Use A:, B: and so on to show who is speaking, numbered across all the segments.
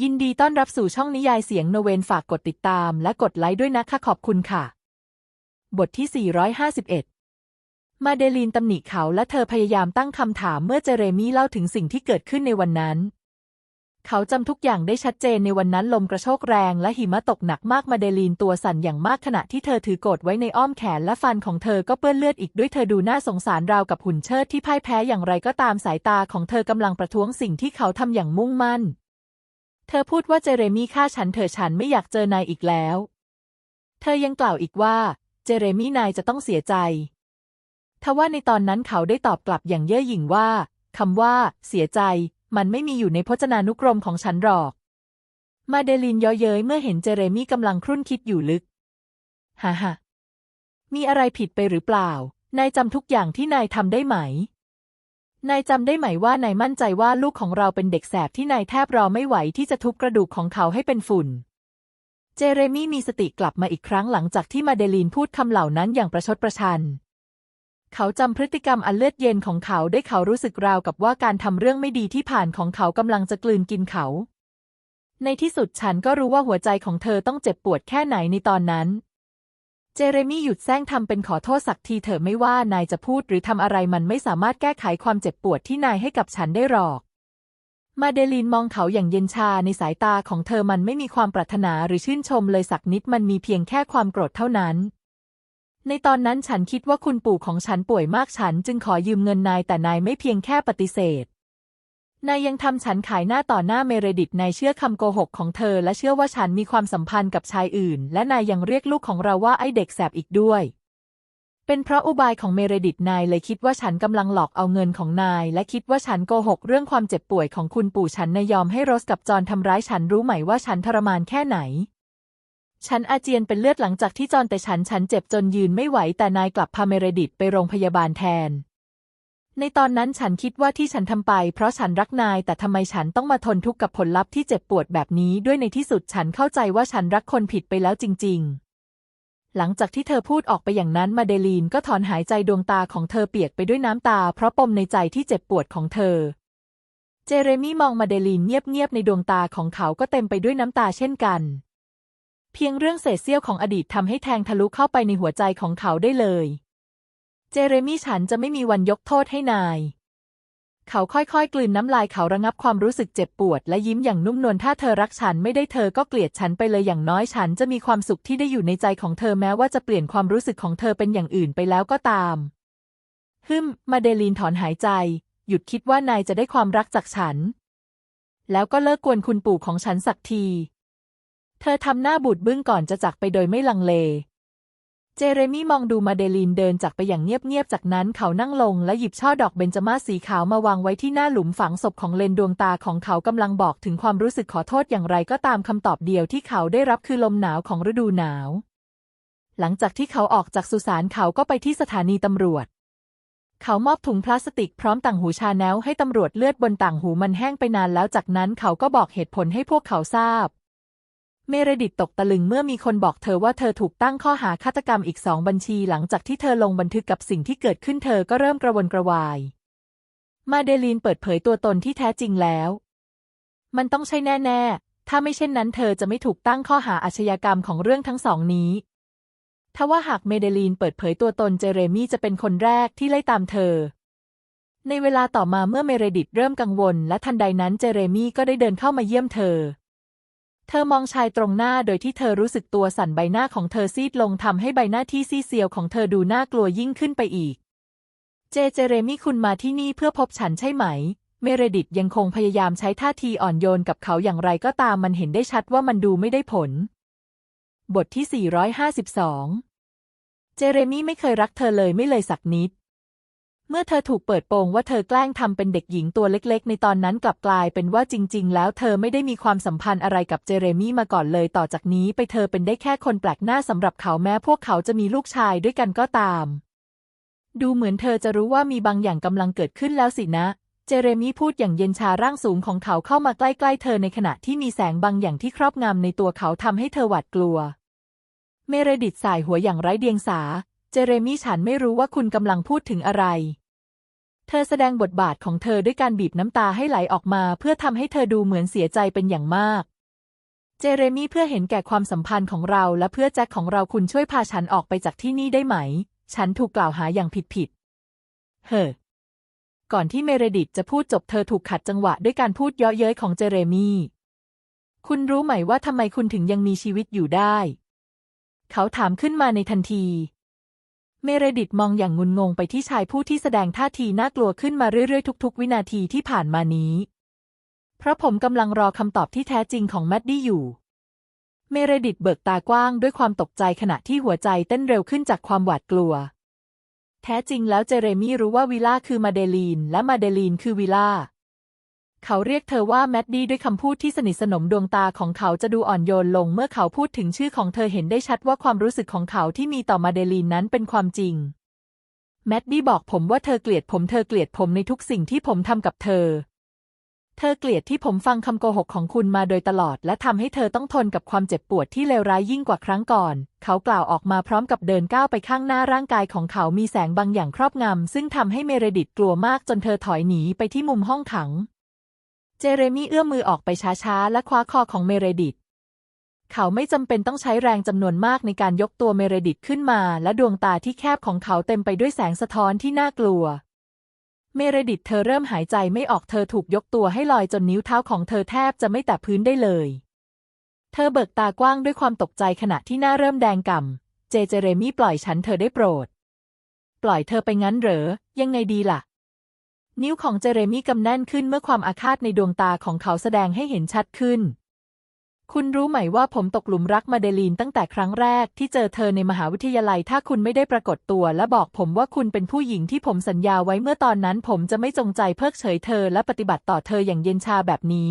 A: ยินดีต้อนรับสู่ช่องนิยายเสียงโนเวนฝากกดติดตามและกดไลค์ด้วยนะคะขอบคุณค่ะ บทที่ 451 มาเดลีนตำหนิเขาและเธอพยายามตั้งคำถามเมื่อเจเรมี่เล่าถึงสิ่งที่เกิดขึ้นในวันนั้น เขาจำทุกอย่างได้ชัดเจนในวันนั้นลมกระโชกแรงและหิมะตกหนักมากมาเดลีนตัวสั่นอย่างมากขณะที่เธอถือโกรธไว้ในอ้อมแขนและฟันของเธอก็เปื้อนเลือดอีกด้วยเธอดูน่าสงสารราวกับหุ่นเชิดที่พ่ายแพ้อย่างไรก็ตามสายตาของเธอกำลังประท้วงสิ่งที่เขาทำอย่างมุ่งมั่น เธอพูดว่าเจเรมี่ฆ่าฉันเถอะฉันไม่อยากเจอนายอีกแล้ว เธอยังกล่าวอีกว่า เจเรมี่นายจะต้องเสียใจทว่าในตอนนั้นเขาได้ตอบกลับอย่างเย่อหยิ่งว่าคำว่า เสียใจ มันไม่มีอยู่ในพจนานุกรมของฉันหรอก มาเดลินย้อเย้ยเมื่อเห็นเจเรมี่กำลังครุ่นคิดอยู่ลึกฮ่าฮ่ามีอะไรผิดไปหรือเปล่า นายจำทุกอย่างที่นายทำได้ไหม นายจำได้ไหมว่านายมั่นใจว่าลูกของเราเป็นเด็กแสบที่นายแทบรอไม่ไหวที่จะทุบกระดูกของเขาให้เป็นฝุ่น เจเรมี่มีสติกลับมาอีกครั้งหลังจากที่มาเดลีนพูดคำเหล่านั้นอย่างประชดประชัน เขาจำพฤติกรรมอันเลือดเย็นของเขาได้เขารู้สึกราวกับว่าการทำเรื่องไม่ดีที่ผ่านของเขากำลังจะกลืนกินเขา ในที่สุดฉันก็รู้ว่าหัวใจของเธอต้องเจ็บปวดแค่ไหนในตอนนั้น เจเรมี่หยุดแซงทำเป็นขอโทษสักทีเถอะไม่ว่านายจะพูดหรือทำอะไรมันไม่สามารถแก้ไขความเจ็บปวดที่นายให้กับฉันได้หรอก มาเดลีนมองเขาอย่างเย็นชาในสายตาของเธอมันไม่มีความปรารถนาหรือชื่นชมเลยสักนิดมันมีเพียงแค่ความโกรธเท่านั้น ในตอนนั้นฉันคิดว่าคุณปู่ของฉันป่วยมากฉันจึงขอยืมเงินนายแต่นายไม่เพียงแค่ปฏิเสธ นายยังทำฉันขายหน้าต่อหน้าเมเรดิตนายเชื่อคำโกหกของเธอ และเชื่อว่าฉันมีความสัมพันธ์กับชายอื่น และนายยังเรียกลูกของเราว่าไอ้เด็กแสบอีกด้วย เป็นเพราะอุบายของเมเรดิตนายเลยคิดว่าฉันกำลังหลอกเอาเงินของนาย และคิดว่าฉันโกหกเรื่องความเจ็บป่วยของคุณปู่ฉันนายยอมให้โรสกับจอห์นทำร้ายฉันรู้ไหมว่าฉันทรมานแค่ไหน ฉันอาเจียนเป็นเลือดหลังจากที่จอห์นแต่ฉันฉันเจ็บจนยืนไม่ไหวแต่นายกลับพาเมเรดิตไปโรงพยาบาลแทน ในตอนนั้นฉันคิดว่าที่ฉันทำไปเพราะฉันรักนาย แต่ทำไมฉันต้องมาทนทุกข์กับผลลัพธ์ที่เจ็บปวดแบบนี้ด้วยในที่สุดฉันเข้าใจว่าฉันรักคนผิดไปแล้วจริง ๆ หลังจากที่เธอพูดออกไปอย่างนั้นมาเดลีนก็ถอนหายใจดวงตาของเธอเปียกไปด้วยน้ำตา เพราะปมในใจที่เจ็บปวดของเธอ เจเรมี่มองมาเดลีนเงียบๆในดวงตาของเขาก็เต็มไปด้วยน้ำตาเช่นกัน เพียงเรื่องเศษเสี้ยวของอดีตทำให้แทงทะลุเข้าไปในหัวใจของเขาได้เลย เจเรมี่ฉันจะไม่มีวันยกโทษให้นาย เขาค่อยๆ กลืนน้ำลายเขาระงับความรู้สึกเจ็บปวด และยิ้มอย่างนุ่มนวลถ้าเธอรักฉันไม่ได้เธอก็เกลียดฉันไปเลยอย่างน้อยฉันจะมีความสุขที่ได้อยู่ในใจของเธอแม้ว่าจะเปลี่ยนความรู้สึกของเธอเป็นอย่างอื่นไปแล้วก็ตามฮึมมาเดลีนถอนหายใจ หยุดคิดว่านายจะได้ความรักจากฉัน แล้วก็เลิกกวนคุณปู่ของฉันสักที เธอทำหน้าบูดบึ้งก่อนจะจากไปโดยไม่ลังเล เจเรมี่มองดูมาเดลีนเดินจากไปอย่างเงียบๆ จากนั้นเขานั่งลงและหยิบช่อดอกเบญจมาศสีขาวมาวางไว้ที่หน้าหลุมฝังศพของเลนดวงตาของเขากำลังบอกถึงความรู้สึกขอโทษอย่างไรก็ตามคำตอบเดียวที่เขาได้รับคือลมหนาวของฤดูหนาว หลังจากที่เขาออกจากสุสานเขาก็ไปที่สถานีตำรวจ เขามอบถุงพลาสติกพร้อมต่างหูชาแนลให้ตำรวจเลือดบนต่างหูมันแห้งไปนานแล้วจากนั้นเขาก็บอกเหตุผลให้พวกเขาทราบ เมเรดิตตกตะลึงเมื่อมีคนบอกเธอว่าเธอถูกตั้งข้อหาฆาตกรรมอีกสองบัญชีหลังจากที่เธอลงบันทึกกับสิ่งที่เกิดขึ้นเธอก็เริ่มกระวนกระวาย มาเดลีนเปิดเผยตัวตนที่แท้จริงแล้ว มันต้องใช่แน่ ๆ ถ้าไม่เช่นนั้นเธอจะไม่ถูกตั้งข้อหาอาชญากรรมของเรื่องทั้งสองนี้ทว่าหากเมเดลีนเปิดเผยตัวตนเจเรมี่จะเป็นคนแรกที่ไล่ตามเธอ ในเวลาต่อมาเมื่อเมเรดิตเริ่มกังวล และทันใดนั้นเจเรมี่ก็ได้เดินเข้ามาเยี่ยมเธอ เธอมองชายตรงหน้าโดยที่เธอรู้สึกตัวสั่นใบหน้าของเธอซีดลงทำให้ใบหน้าที่ซีเซียวของเธอดูน่ากลัวยิ่งขึ้นไปอีก เจเจเรมี่คุณมาที่นี่เพื่อพบฉันใช่ไหม เมเรดิตยังคงพยายามใช้ท่าทีอ่อนโยนกับเขาอย่างไรก็ตามมันเห็นได้ชัดว่ามันดูไม่ได้ผล บทที่ 452 เจเรมี่ไม่เคยรักเธอเลยไม่เลยสักนิด เมื่อเธอถูกเปิดโปงว่าเธอแกล้งทำเป็นเด็กหญิงตัวเล็กๆ ในตอนนั้นกลับกลายเป็นว่าจริง ๆ แล้วเธอไม่ได้มีความสัมพันธ์อะไรกับเจเรมี่มาก่อนเลยต่อจากนี้ไปเธอเป็นได้แค่คนแปลกหน้าสำหรับเขาแม้พวกเขาจะมีลูกชายด้วยกันก็ตาม ดูเหมือนเธอจะรู้ว่ามีบางอย่างกำลังเกิดขึ้นแล้วสินะ เจเรมี่พูดอย่างเย็นชาร่างสูงของเขาเข้ามาใกล้ๆ เธอในขณะที่มีแสงบางอย่างที่ครอบงำในตัวเขาทำให้เธอหวาดกลัว เมเรดิตสายหัวอย่างไร้เดียงสา เจเรมี่ฉันไม่รู้ว่าคุณกำลังพูดถึงอะไร เธอแสดงบทบาทของเธอด้วยการบีบน้ำตาให้ไหลออกมา เพื่อทำให้เธอดูเหมือนเสียใจเป็นอย่างมาก เจเรมี่เพื่อเห็นแก่ความสัมพันธ์ของเราและเพื่อแจ็คของเราคุณช่วยพาฉันออกไปจากที่นี่ได้ไหม ฉันถูกกล่าวหาอย่างผิดๆเฮ้อก่อนที่เมเรดิตจะพูดจบเธอถูกขัดจังหวะด้วยการพูดเยาะเย้ยของเจเรมี่คุณรู้ไหมว่าทำไมคุณถึงยังมีชีวิตอยู่ได้ เขาถามขึ้นมาในทันที เมเรดิตมองอย่างงุนงงไปที่ชายผู้ที่แสดงท่าทีน่ากลัวขึ้นมาเรื่อยๆ ทุก ๆ วินาทีที่ผ่านมานี้ เพราะผมกำลังรอคำตอบที่แท้จริงของแมดดี้อยู่ เมเรดิตเบิกตากว้างด้วยความตกใจขณะที่หัวใจเต้นเร็วขึ้นจากความหวาดกลัว แท้จริงแล้วเจเรมี่รู้ว่าวิล่าคือมาเดลีน และมาเดลีนคือวิล่า เขาเรียกเธอว่าแมดดี้ด้วยคำพูดที่สนิทสนมดวงตาของเขาจะดูอ่อนโยนลงเมื่อเขาพูดถึงชื่อของเธอเห็นได้ชัดว่าความรู้สึกของเขาที่มีต่อมาเดลีนนั้นเป็นความจริง แมดดี้บอกผมว่าเธอเกลียดผมเธอเกลียดผมในทุกสิ่งที่ผมทำกับเธอ เธอเกลียดที่ผมฟังคำโกหกของคุณมาโดยตลอด และทำให้เธอต้องทนกับความเจ็บปวดที่เลวร้ายยิ่งกว่าครั้งก่อน เขากล่าวออกมาพร้อมกับเดินก้าวไปข้างหน้าร่างกายของเขามีแสงบางอย่างครอบงำซึ่งทำให้เมเรดิตกลัวมากจนเธอถอยหนีไปที่มุมห้องขัง เจเรมี่เอื้อมมือออกไปช้าๆ และคว้าคอของเมเรดิต เขาไม่จำเป็นต้องใช้แรงจำนวนมากในการยกตัวเมเรดิตขึ้นมา และดวงตาที่แคบของเขาเต็มไปด้วยแสงสะท้อนที่น่ากลัว เมเรดิตเธอเริ่มหายใจไม่ออกเธอถูกยกตัวให้ลอยจนนิ้วเท้าของเธอแทบจะไม่แตะพื้นได้เลย เธอเบิกตากว้างด้วยความตกใจขณะที่หน้าเริ่มแดงก่ำเจเจเรมี่ปล่อยฉันเธอได้โปรด ปล่อยเธอไปงั้นเหรอ ยังไงดีล่ะ นิ้วของเจเรมี่กำแน่นขึ้นเมื่อความอาฆาตในดวงตาของเขาแสดงให้เห็นชัดขึ้น คุณรู้ไหมว่าผมตกหลุมรักมาเดลีนตั้งแต่ครั้งแรกที่เจอเธอในมหาวิทยาลัย ถ้าคุณไม่ได้ปรากฏตัว และบอกผมว่าคุณเป็นผู้หญิงที่ผมสัญญาไว้เมื่อตอนนั้น ผมจะไม่จงใจเพิกเฉยเธอ และปฏิบัติต่อเธออย่างเย็นชาแบบนี้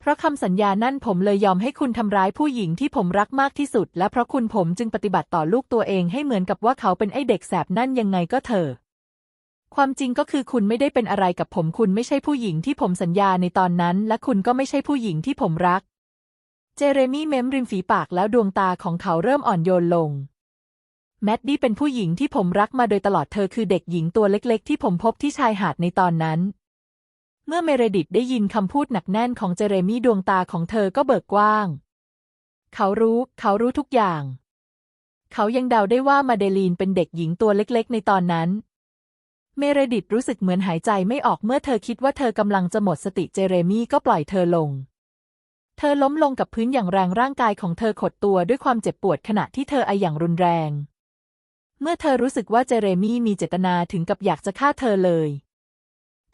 A: เพราะคำสัญญานั่นผมเลยยอมให้คุณทำร้ายผู้หญิงที่ผมรักมากที่สุด และเพราะคุณผมจึงปฏิบัติต่อลูกตัวเองให้เหมือนกับว่าเขาเป็นไอ้เด็กแสบนั่นยังไงก็เถอะ ความจริงก็คือคุณไม่ได้เป็นอะไรกับผมคุณไม่ใช่ผู้หญิงที่ผมสัญญาในตอนนั้น และคุณก็ไม่ใช่ผู้หญิงที่ผมรัก เจเรมี่เม้มริมฝีปากแล้วดวงตาของเขาเริ่มอ่อนโยนลง แมดดี้เป็นผู้หญิงที่ผมรักมาโดยตลอดเธอคือเด็กหญิงตัวเล็กๆ ที่ผมพบที่ชายหาดในตอนนั้น เมื่อเมเรดิตได้ยินคำพูดหนักแน่นของเจเรมี่ดวงตาของเธอก็เบิกกว้าง เขารู้ เขารู้ทุกอย่าง เขายังเดาได้ว่ามาเดลีนเป็นเด็กหญิงตัวเล็กๆ ในตอนนั้น เมเรดิตรู้สึกเหมือนหายใจไม่ออกเมื่อเธอคิดว่าเธอกำลังจะหมดสติเจเรมี่ก็ปล่อยเธอลง เธอล้มลงกับพื้นอย่างแรงร่างกายของเธอขดตัวด้วยความเจ็บปวดขณะที่เธอไออย่างรุนแรง เมื่อเธอรู้สึกว่าเจเรมี่มีเจตนาถึงกับอยากจะฆ่าเธอเลย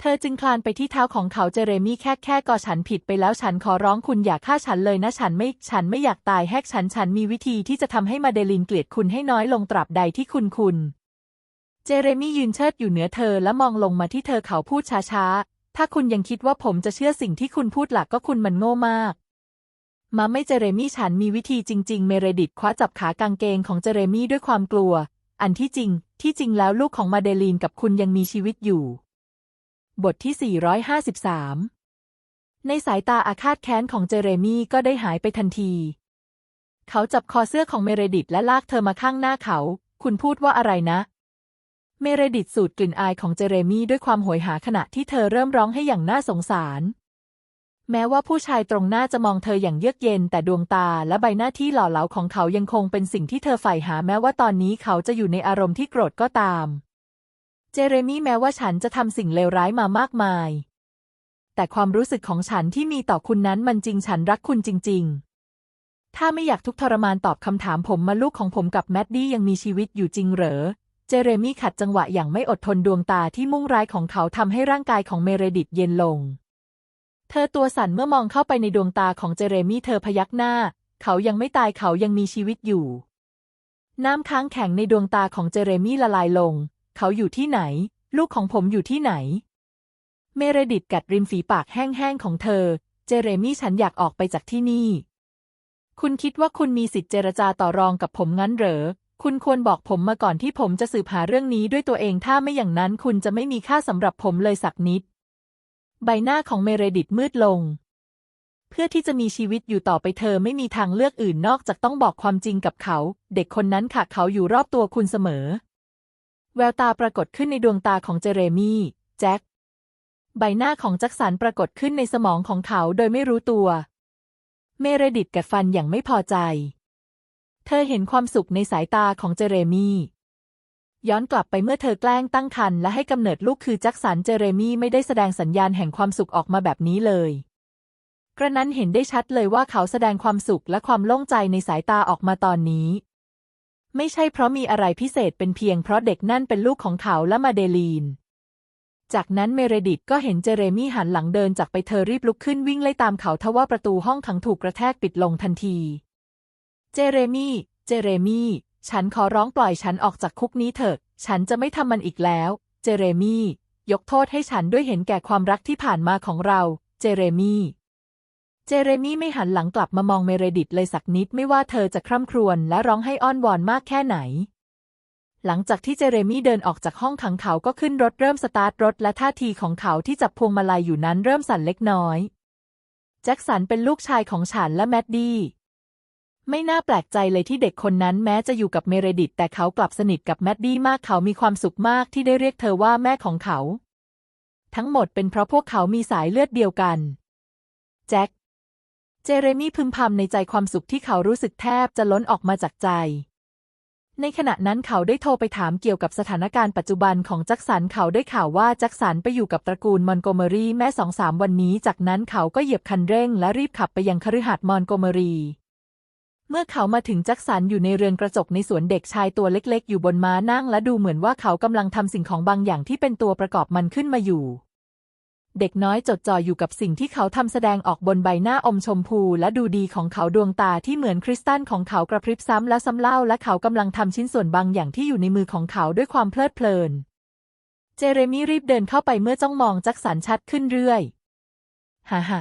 A: เธอจึงคลานไปที่เท้าของเขาเจเรมี่แค่แค่ก่อฉันผิดไปแล้วฉันขอร้องคุณอย่าฆ่าฉันเลยนะฉันไม่ฉันไม่อยากตายแหกฉันฉันมีวิธีที่จะทำให้มาเดลินเกลียดคุณให้น้อยลงตราบใดที่คุณคุณ เจเรมี่ยืนเชิดอยู่เหนือเธอและมองลงมาที่เธอเขาพูดช้าๆ ถ้าคุณยังคิดว่าผมจะเชื่อสิ่งที่คุณพูดหลักก็คุณมันโง่มาก มาไม่เจเรมี่ฉันมีวิธีจริง ๆ เมเรดิตคว้าจับขากางเกงของเจเรมี่ด้วยความกลัว อันที่จริง ที่จริงแล้วลูกของมาเดลีนกับคุณยังมีชีวิตอยู่ บทที่ 453 ในสายตาอาฆาตแค้นของเจเรมี่ก็ได้หายไปทันที เขาจับคอเสื้อของเมเรดิตและลากเธอมาข้างหน้าเขา คุณพูดว่าอะไรนะ เมเรดิตสูดกลิ่นอายของเจเรมี่ด้วยความโหยหาขณะที่เธอเริ่มร้องให้อย่างน่าสงสาร แม้ว่าผู้ชายตรงหน้าจะมองเธออย่างเยือกเย็น แต่ดวงตาและใบหน้าที่หล่อเหลาของเขายังคงเป็นสิ่งที่เธอใฝ่หาแม้ว่าตอนนี้เขาจะอยู่ในอารมณ์ที่โกรธก็ตาม เจเรมี่แม้ว่าฉันจะทำสิ่งเลวร้ายมามากมาย แต่ความรู้สึกของฉันที่มีต่อคุณนั้นมันจริงฉันรักคุณจริง ๆ ถ้าไม่อยากทุกข์ทรมานตอบคำถามผมมาลูกของผมกับแมดดี้ยังมีชีวิตอยู่จริงเหรอ เจเรมี่ขัดจังหวะอย่างไม่อดทนดวงตาที่มุ่งร้ายของเขาทำให้ร่างกายของเมเรดิตเย็นลง เธอตัวสั่นเมื่อมองเข้าไปในดวงตาของเจเรมี่เธอพยักหน้า เขายังไม่ตายเขายังมีชีวิตอยู่ น้ำค้างแข็งในดวงตาของเจเรมี่ละลายลง เขาอยู่ที่ไหน ลูกของผมอยู่ที่ไหน เมเรดิตกัดริมฝีปากแห้งๆของเธอ เจเรมี่ฉันอยากออกไปจากที่นี่ คุณคิดว่าคุณมีสิทธิ์เจรจาต่อรองกับผมงั้นเหรอ คุณควรบอกผมมาก่อนที่ผมจะสืบหาเรื่องนี้ด้วยตัวเองถ้าไม่อย่างนั้นคุณจะไม่มีค่าสำหรับผมเลยสักนิด ใบหน้าของเมเรดิตมืดลง เพื่อที่จะมีชีวิตอยู่ต่อไปเธอไม่มีทางเลือกอื่นนอกจากต้องบอกความจริงกับเขา เด็กคนนั้นค่ะเขาอยู่รอบตัวคุณเสมอ แววตาปรากฏขึ้นในดวงตาของเจเรมี่แจ็คใบหน้าของแจ็คสันปรากฏขึ้นในสมองของเขาโดยไม่รู้ตัว เมเรดิตกัดฟันอย่างไม่พอใจ เธอเห็นความสุขในสายตาของเจเรมี่ย้อนกลับไปเมื่อเธอแกล้งตั้งครรภ์และให้กำเนิดลูกคือแจ็คสันเจเรมี่ไม่ได้แสดงสัญญาณแห่งความสุขออกมาแบบนี้เลย กระนั้นเห็นได้ชัดเลยว่าเขาแสดงความสุขและความโล่งใจในสายตาออกมาตอนนี้ ไม่ใช่เพราะมีอะไรพิเศษเป็นเพียงเพราะเด็กนั่นเป็นลูกของเขาและมาเดลีน จากนั้นเมเรดิตก็เห็นเจเรมี่หันหลังเดินจากไปเธอรีบลุกขึ้นวิ่งไล่ตามเขาทว่าประตูห้องขังถูกกระแทกปิดลงทันที เจเรมี่ เจเรมี่ ฉันขอร้องปล่อยฉันออกจากคุกนี้เถอะ ฉันจะไม่ทำมันอีกแล้ว เจเรมี่ ยกโทษให้ฉันด้วยเห็นแก่ความรักที่ผ่านมาของเรา เจเรมี่ เจเรมี่ไม่หันหลังกลับมามองเมเรดิตเลยสักนิดไม่ว่าเธอจะคร่ำครวญและร้องให้อ้อนวอนมากแค่ไหน หลังจากที่เจเรมี่เดินออกจากห้องขังเขาก็ขึ้นรถเริ่มสตาร์ทรถและท่าทีของเขาที่จับพวงมาลัยอยู่นั้นเริ่มสั่นเล็กน้อย แจ็คสันเป็นลูกชายของฉันและแมดดี้ ไม่น่าแปลกใจเลยที่เด็กคนนั้นแม้จะอยู่กับเมเรดิตแต่เขากลับสนิทกับแมดดี้มากเขามีความสุขมากที่ได้เรียกเธอว่าแม่ของเขา ทั้งหมดเป็นเพราะพวกเขามีสายเลือดเดียวกัน แจ็ค เจเรมี่พึมพำในใจความสุขที่เขารู้สึกแทบจะล้นออกมาจากใจ ในขณะนั้นเขาได้โทรไปถามเกี่ยวกับสถานการณ์ปัจจุบันของแจ็คสันเขาได้ข่าวว่าแจ็คสันไปอยู่กับตระกูลมอนโกเมอรีแม้สองสามวันนี้ จากนั้นเขาก็เหยียบคันเร่งและรีบขับไปยังคฤหาสน์มอนโกเมอรี เมื่อเขามาถึงแจ็คสันอยู่ในเรือนกระจกในสวนเด็กชายตัวเล็กๆ อยู่บนม้านั่งและดูเหมือนว่าเขากำลังทำสิ่งของบางอย่างที่เป็นตัวประกอบมันขึ้นมาอยู่ เด็กน้อยจดจ่ออยู่กับสิ่งที่เขาทำแสดงออกบนใบหน้าอมชมพู และดูดีของเขาดวงตาที่เหมือนคริสตัลของเขากระพริบซ้ำแล้วซ้ำเล่า และเขากำลังทำชิ้นส่วนบางอย่างที่อยู่ในมือของเขาด้วยความเพลิดเพลิน เจเรมี่รีบเดินเข้าไปเมื่อจ้องมองแจ็คสันชัดขึ้นเรื่อยฮ่าฮ่า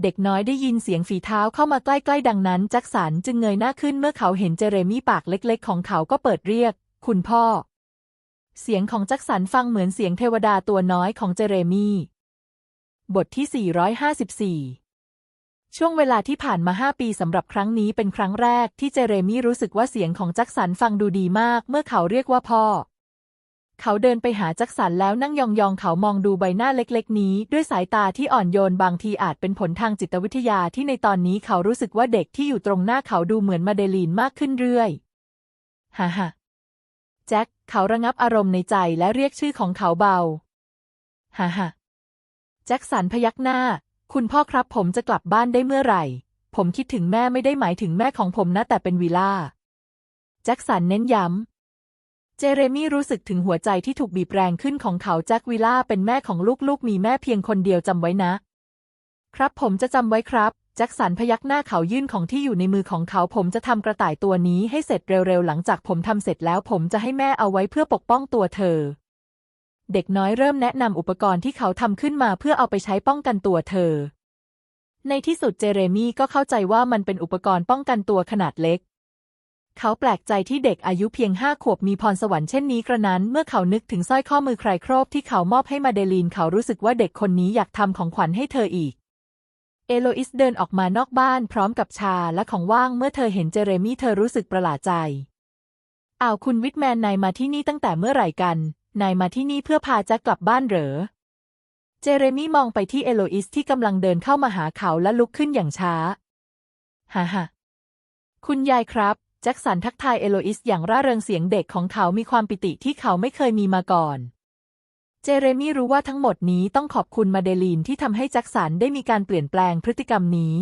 A: เด็กน้อยได้ยินเสียงฝีเท้าเข้ามาใกล้ๆดังนั้นแจ็คสันจึงเงยหน้าขึ้นเมื่อเขาเห็นเจเรมี่ปากเล็กๆ ของเขาก็เปิดเรียก คุณพ่อ เสียงของแจ็คสันฟังเหมือนเสียงเทวดาตัวน้อยของเจเรมี่ บทที่ 454 ช่วงเวลาที่ผ่านมาห้าปีสำหรับครั้งนี้เป็นครั้งแรกที่เจเรมี่รู้สึกว่าเสียงของแจ็คสันฟังดูดีมาก เมื่อเขาเรียกว่าพ่อ เขาเดินไปหาแจ็คสันแล้วนั่งยองๆ เขามองดูใบหน้าเล็กๆ นี้ด้วยสายตาที่อ่อนโยนบางทีอาจเป็นผลทางจิตวิทยาที่ในตอนนี้เขารู้สึกว่าเด็กที่อยู่ตรงหน้าเขาดูเหมือนมาเดลีนมากขึ้นเรื่อยฮ่าฮ่าแจ็คเขาระงับอารมณ์ในใจและเรียกชื่อของเขาเบาฮ่าฮ่าแจ็คสันพยักหน้า คุณพ่อครับผมจะกลับบ้านได้เมื่อไหร่ ผมคิดถึงแม่ไม่ได้หมายถึงแม่ของผมนะแต่เป็นวิล่าแจ็คสันเน้นย้ำ เจเรมี่รู้สึกถึงหัวใจที่ถูกบีบแรงขึ้นของเขาแจ็ควิล่าเป็นแม่ของลูกๆ มีแม่เพียงคนเดียวจำไว้นะ ครับผมจะจำไว้ครับแจ็คสันพยักหน้าเขายื่นของที่อยู่ในมือของเขาผมจะทำกระต่ายตัวนี้ให้เสร็จเร็วๆ หลังจากผมทำเสร็จแล้วผมจะให้แม่เอาไว้เพื่อปกป้องตัวเธอ เด็กน้อยเริ่มแนะนำอุปกรณ์ที่เขาทำขึ้นมาเพื่อเอาไปใช้ป้องกันตัวเธอ ในที่สุดเจเรมี่ก็เข้าใจว่ามันเป็นอุปกรณ์ป้องกันตัวขนาดเล็ก เขาแปลกใจที่เด็กอายุเพียงห้าขวบมีพรสวรรค์เช่นนี้กระนั้น เมื่อเขานึกถึงสร้อยข้อมือใครครบที่เขามอบให้มาเดลีนเขารู้สึกว่าเด็กคนนี้อยากทำของขวัญให้เธออีก เอโลอิสเดินออกมานอกบ้านพร้อมกับชาและของว่างเมื่อเธอเห็นเจเรมี่เธอรู้สึกประหลาดใจอ้าวคุณวิทแมนนายมาที่นี่ตั้งแต่เมื่อไหร่กัน นายมาที่นี่เพื่อพาแจ็คกลับบ้านเหรอ เจเรมี่มองไปที่เอโลอิสที่กำลังเดินเข้ามาหาเขาและลุกขึ้นอย่างช้า ฮ่าฮ่าคุณยายครับ แจ็คสันทักทายเอโลอิสอย่างร่าเริงเสียงเด็กของเขามีความปิติที่เขาไม่เคยมีมาก่อน เจเรมี่รู้ว่าทั้งหมดนี้ต้องขอบคุณมาเดลีนที่ทำให้แจ็คสันได้มีการเปลี่ยนแปลงพฤติกรรมนี้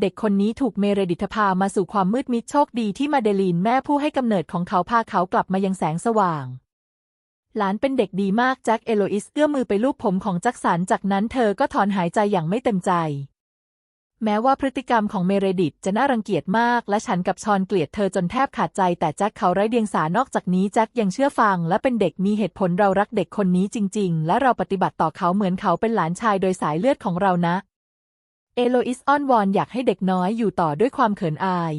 A: เด็กคนนี้ถูกเมเรดิตพามาสู่ความมืดมิดโชคดีที่มาเดลีนแม่ผู้ให้กำเนิดของเขาพาเขากลับมายังแสงสว่าง หลานเป็นเด็กดีมากแจ็คเอโลอิสเอื้อมมือไปลูบผมของแจ็คสันจากนั้นเธอก็ถอนหายใจอย่างไม่เต็มใจ แม้ว่าพฤติกรรมของเมเรดิตจะน่ารังเกียจมาก และฉันกับชอนเกลียดเธอจนแทบขาดใจ แต่แจ็คเขาไร้เดียงสานอกจากนี้แจ็คยังเชื่อฟัง และเป็นเด็กมีเหตุผลเรารักเด็กคนนี้จริง ๆ และเราปฏิบัติต่อเขาเหมือนเขาเป็นหลานชายโดยสายเลือดของเรานะ เอโลอิสอ้อนวอนอยากให้เด็กน้อยอยู่ต่อด้วยความเขินอาย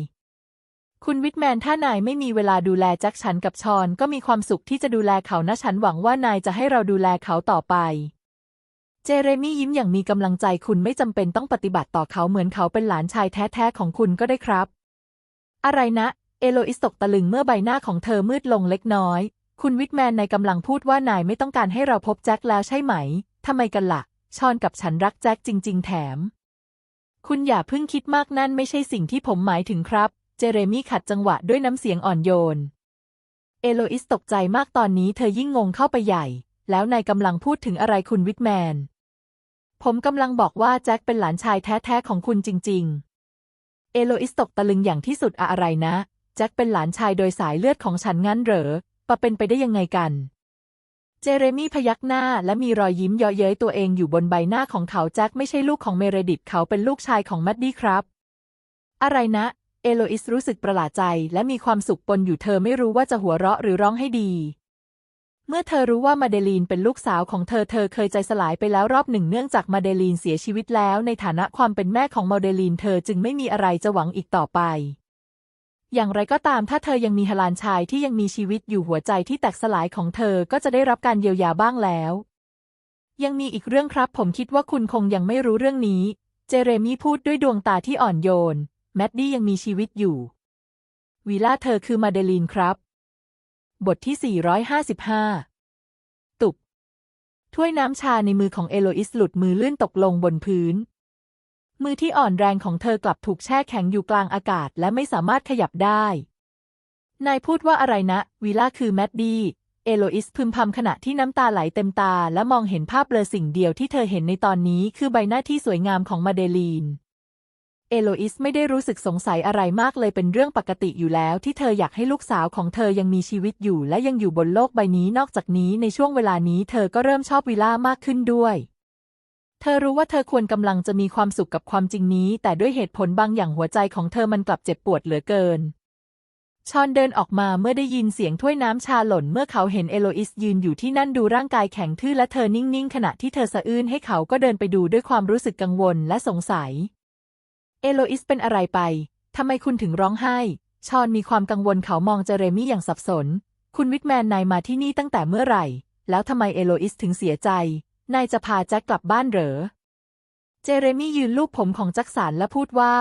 A: คุณวิทแมนถ้านายไม่มีเวลาดูแลแจ็คฉันกับชอนก็มีความสุขที่จะดูแลเขานะฉันหวังว่านายจะให้เราดูแลเขาต่อไป เจเรมี่ยิ้มอย่างมีกำลังใจคุณไม่จำเป็นต้องปฏิบัติต่อเขาเหมือนเขาเป็นหลานชายแท้ๆของคุณก็ได้ครับ อะไรนะ เอโลอิสตกตะลึงเมื่อใบหน้าของเธอมืดลงเล็กน้อย คุณวิทแมนในกำลังพูดว่านายไม่ต้องการให้เราพบแจ็คแล้วใช่ไหมทำไมกันละ่ะ ชอนกับฉันรักแจ็คจริง ๆ แถม คุณอย่าเพิ่งคิดมากนั่นไม่ใช่สิ่งที่ผมหมายถึงครับ เจเรมี่ขัดจังหวะด้วยน้ำเสียงอ่อนโยน เอโลอิสตกใจมากตอนนี้เธอยิ่งงงเข้าไปใหญ่ แล้วนายกำลังพูดถึงอะไรคุณวิทแมน ผมกำลังบอกว่าแจ็คเป็นหลานชายแท้ๆของคุณจริง ๆ เอโลอิสตกตะลึงอย่างที่สุดอะอะไรนะ แจ็คเป็นหลานชายโดยสายเลือดของฉันงั้นเหรอปะเป็นไปได้ยังไงกัน เจเรมี่พยักหน้าและมีรอยยิ้มเยาะเย้ยตัวเองอยู่บนใบหน้าของเขาแจ็คไม่ใช่ลูกของเมเรดิตเขาเป็นลูกชายของแมดดี้ครับ อะไรนะ เอโลอิสรู้สึกประหลาดใจและมีความสุขปนอยู่เธอไม่รู้ว่าจะหัวเราะหรือร้องให้ดี เมื่อเธอรู้ว่ามาเดลีนเป็นลูกสาวของเธอเธอเคยใจสลายไปแล้วรอบหนึ่งเนื่องจากมาเดลีนเสียชีวิตแล้วในฐานะความเป็นแม่ของมาเดลีนเธอจึงไม่มีอะไรจะหวังอีกต่อไป อย่างไรก็ตามถ้าเธอยังมีฮลานชายที่ยังมีชีวิตอยู่หัวใจที่แตกสลายของเธอก็จะได้รับการเยียวยาบ้างแล้ว ยังมีอีกเรื่องครับผมคิดว่าคุณคงยังไม่รู้เรื่องนี้ เจเรมี่พูดด้วยดวงตาที่อ่อนโยน แมดดี้ยังมีชีวิตอยู่ วีล่าเธอคือมาเดลีนครับ บทที่ 455 ตุบ ถ้วยน้ำชาในมือของเอโลอิสหลุดมือลื่นตกลงบนพื้น มือที่อ่อนแรงของเธอกลับถูกแช่แข็งอยู่กลางอากาศและไม่สามารถขยับได้ นายพูดว่าอะไรนะวีล่าคือแมดดี้ เอโลอิสพึมพำขณะที่น้ำตาไหลเต็มตาและมองเห็นภาพเบลอสิ่งเดียวที่เธอเห็นในตอนนี้คือใบหน้าที่สวยงามของมาเดลีน เอโลอิสไม่ได้รู้สึกสงสัยอะไรมากเลยเป็นเรื่องปกติอยู่แล้ว ที่เธออยากให้ลูกสาวของเธอยังมีชีวิตอยู่และยังอยู่บนโลกใบนี้นอกจากนี้ในช่วงเวลานี้เธอก็เริ่มชอบวิล่ามากขึ้นด้วย เธอรู้ว่าเธอควรกำลังจะมีความสุขกับความจริงนี้ แต่ด้วยเหตุผลบางอย่างหัวใจของเธอมันกลับเจ็บปวดเหลือเกิน ชอนเดินออกมาเมื่อได้ยินเสียงถ้วยน้ำชาหล่นเมื่อเขาเห็นเอโลอิสยืนอยู่ที่นั่นดูร่างกายแข็งทื่อและเธอนิ่งๆ ขณะที่เธอสะอื้นให้เขาก็เดินไปดูด้วยความรู้สึกกังวลและสงสัย โลอิสเป็นอะไรไป ทำไมคุณถึงร้องไห้ ชอนมีความกังวลเขามองเจเรมี่อย่างสับสน คุณวิทแมนนายมาที่นี่ตั้งแต่เมื่อไหร่ แล้วทำไมเอโลอิสถึงเสียใจ นายจะพาแจ็คกลับบ้านเหรอ เจเรมี่ยืนลูบผมของแจ็คสันและพูดว่า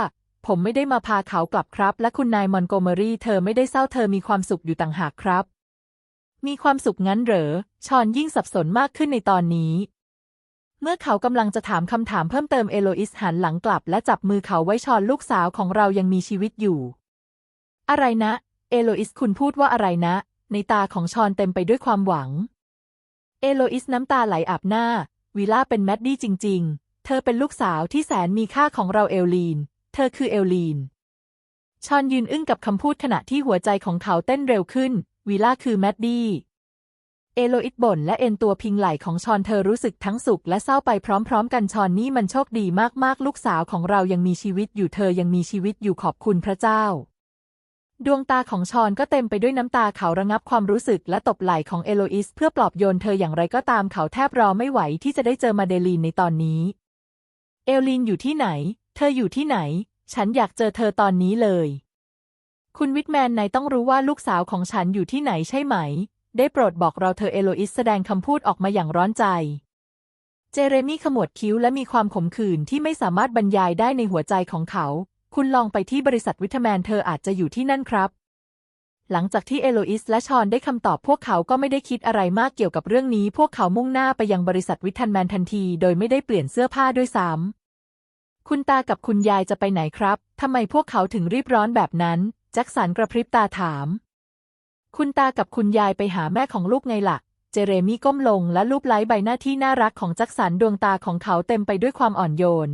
A: ผมไม่ได้มาพาเขากลับครับ และคุณนายมอนโกเมอรี่เธอไม่ได้เศร้าเธอมีความสุขอยู่ต่างหากครับ มีความสุขงั้นเหรอ ชอนยิ่งสับสนมากขึ้นในตอนนี้ เมื่อเขากำลังจะถามคำถามเพิ่มเติมเอโลอิสหันหลังกลับ และจับมือเขาไว้ชอนลูกสาวของเรายังมีชีวิตอยู่ อะไรนะ เอโลอิสคุณพูดว่าอะไรนะ ในตาของชอนเต็มไปด้วยความหวัง เอโลอิสน้ำตาไหลอาบหน้า วิล่าเป็นแมดดี้จริง ๆ เธอเป็นลูกสาวที่แสนมีค่าของเราเอลลีน เธอคือเอลลีน ชอนยืนอึ้งกับคำพูดขณะที่หัวใจของเขาเต้นเร็วขึ้น วิล่าคือแมดดี้ เอโลอิสบ่นและเอ็นตัวพิงไหล่ของชอนเธอรู้สึกทั้งสุขและเศร้าไปพร้อมๆ กันชอนนี่มันโชคดีมากๆ ลูกสาวของเรายังมีชีวิตอยู่เธอยังมีชีวิตอยู่ขอบคุณพระเจ้า ดวงตาของชอนก็เต็มไปด้วยน้ำตาเขาระงับความรู้สึกและตบไหล่ของเอโลอิสเพื่อปลอบโยนเธออย่างไรก็ตามเขาแทบรอไม่ไหวที่จะได้เจอมาเดลีนในตอนนี้ เอลลีนอยู่ที่ไหน เธออยู่ที่ไหน ฉันอยากเจอเธอตอนนี้เลย คุณวิทแมนนายต้องรู้ว่าลูกสาวของฉันอยู่ที่ไหนใช่ไหม ได้โปรดบอกเราเธอเอโลอิสแสดงคำพูดออกมาอย่างร้อนใจ เจเรมี่ขมวดคิ้วและมีความขมขื่นที่ไม่สามารถบรรยายได้ในหัวใจของเขา คุณลองไปที่บริษัทวิทแมนเธออาจจะอยู่ที่นั่นครับ หลังจากที่เอโลอิสและชอนได้คำตอบพวกเขาก็ไม่ได้คิดอะไรมากเกี่ยวกับเรื่องนี้ พวกเขามุ่งหน้าไปยังบริษัทวิทแมนทันที โดยไม่ได้เปลี่ยนเสื้อผ้าด้วยซ้ำคุณตากับคุณยายจะไปไหนครับทำไมพวกเขาถึงรีบร้อนแบบนั้น แจ็คสันกระพริบตาถาม คุณตากับคุณยายไปหาแม่ของลูกไงล่ะ เจเรมี่ก้มลงและลูบไล้ใบหน้าที่น่ารักของแจ็คสันดวงตาของเขาเต็มไปด้วยความอ่อนโยน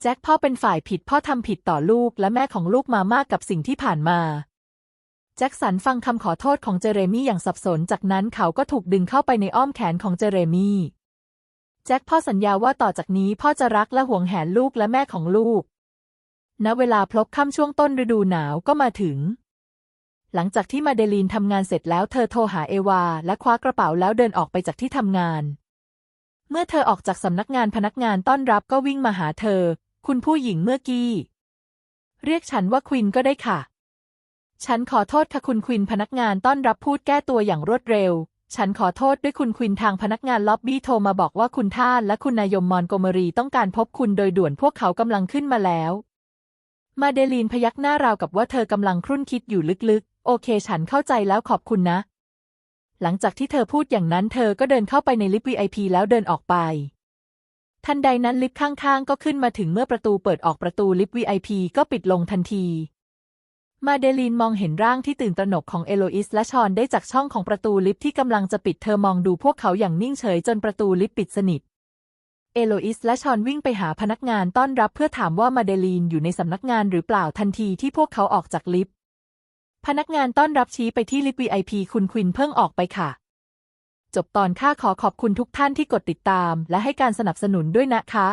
A: แจ็คพ่อเป็นฝ่ายผิดพ่อทำผิดต่อลูกและแม่ของลูกมามากกับสิ่งที่ผ่านมา แจ็คสันฟังคำขอโทษของเจเรมี่อย่างสับสน จากนั้นเขาก็ถูกดึงเข้าไปในอ้อมแขนของเจเรมี่ แจ็คพ่อสัญญาว่าต่อจากนี้พ่อจะรักและห่วงแหนลูกและแม่ของลูก ณ เวลาพลบค่ำช่วงต้นฤดูหนาวก็มาถึง หลังจากที่มาเดลีนทำงานเสร็จแล้วเธอโทรหาเอวา และคว้ากระเป๋าแล้วเดินออกไปจากที่ทำงาน เมื่อเธอออกจากสำนักงานพนักงานต้อนรับก็วิ่งมาหาเธอ คุณผู้หญิงเมื่อกี้ เรียกฉันว่าควินก็ได้ค่ะ ฉันขอโทษค่ะคุณควินพนักงานต้อนรับพูดแก้ตัวอย่างรวดเร็ว ฉันขอโทษด้วยคุณควินทางพนักงานล็อบบี้โทรมาบอกว่าคุณท่านและคุณนายมมอนโกเมรีต้องการพบคุณโดยด่วนพวกเขากำลังขึ้นมาแล้ว มาเดลีนพยักหน้าราวกับว่าเธอกำลังครุ่นคิดอยู่ลึกๆ โอเคฉันเข้าใจแล้วขอบคุณนะ หลังจากที่เธอพูดอย่างนั้นเธอก็เดินเข้าไปในลิฟต์ VIP แล้วเดินออกไป ทันใดนั้นลิฟต์ข้างๆ ก็ขึ้นมาถึงเมื่อประตูเปิดออกประตูลิฟต์ VIP ก็ปิดลงทันที มาเดลีนมองเห็นร่างที่ตื่นตระหนกของเอโลอิสและชอนได้จากช่องของประตูลิฟต์ที่กำลังจะปิดเธอมองดูพวกเขาอย่างนิ่งเฉยจนประตูลิฟต์ปิดสนิทเอโลอิสและชอนวิ่งไปหาพนักงานต้อนรับเพื่อถามว่ามาเดลีนอยู่ในสำนักงานหรือเปล่าทันทีที่พวกเขาออกจากลิฟต์ พนักงานต้อนรับชี้ไปที่ลิฟต์ VIP คุณควินเพิ่งออกไปค่ะ จบตอนค่าขอขอบคุณทุกท่านที่กดติดตาม และให้การสนับสนุนด้วยนะคะ